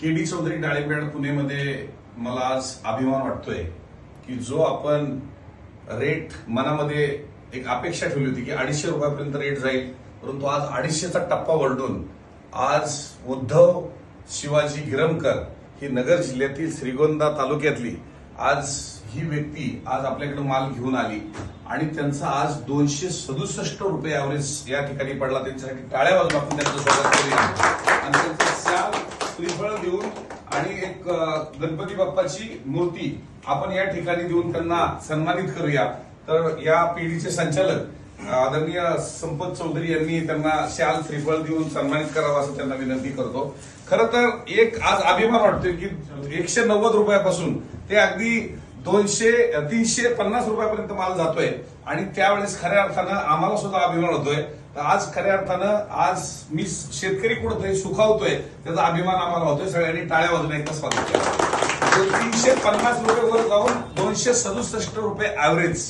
के D Chaudhari डाळिंबेड पुणेमध्ये मला आज अभिमान वाटतोय की जो आपण रेट मनामध्ये एक अपेक्षा ठेवली होती की अडीचशे रुपयापर्यंत रेट जाईल परंतु आज अडीचशेचा टप्पा वलडून आज उद्धव शिवाजी गिरमकर ही नगर जिल्ह्यातील श्रीगोंदा तालुक्यातली आज ही व्यक्ती आज आपल्याकडे माल घेऊन आली आणि त्यांचा आज दोनशे सदुसष्ट रुपये ॲव्हरेज या ठिकाणी पडला. त्यांच्यासाठी टाळ्या वाजून आपण त्यांचं स्वागत करूया. आणि त्यांचं शाल श्रीफळ देऊन आणि एक गणपती बाप्पाची मूर्ती आपण या ठिकाणी देऊन त्यांना सन्मानित करूया. तर या पिढीचे संचालक आदरणीय संपत चौधरी यांनी त्यांना शाल श्रीफळ देऊन सन्मानित करावं असं त्यांना विनंती करतो. खरं तर एक आज अभिमान वाटतोय की एकशे नव्वद रुपयापासून ते अगदी दोनशे तीनशे पन्नास रुपयापर्यंत माल जातोय. आणि त्यावेळेस खऱ्या अर्थानं आम्हाला सुद्धा अभिमान होतोय. तर आज खऱ्या अर्थानं आज मी शेतकरी कुठंतरी सुखावतोय त्याचा अभिमान आम्हाला होतोय. सगळ्यांनी टाळ्या वाजून एकदा स्वागत तीनशे पन्नास रुपये वर जाऊन दोनशे सदुसष्ट रुपये ऍव्हरेज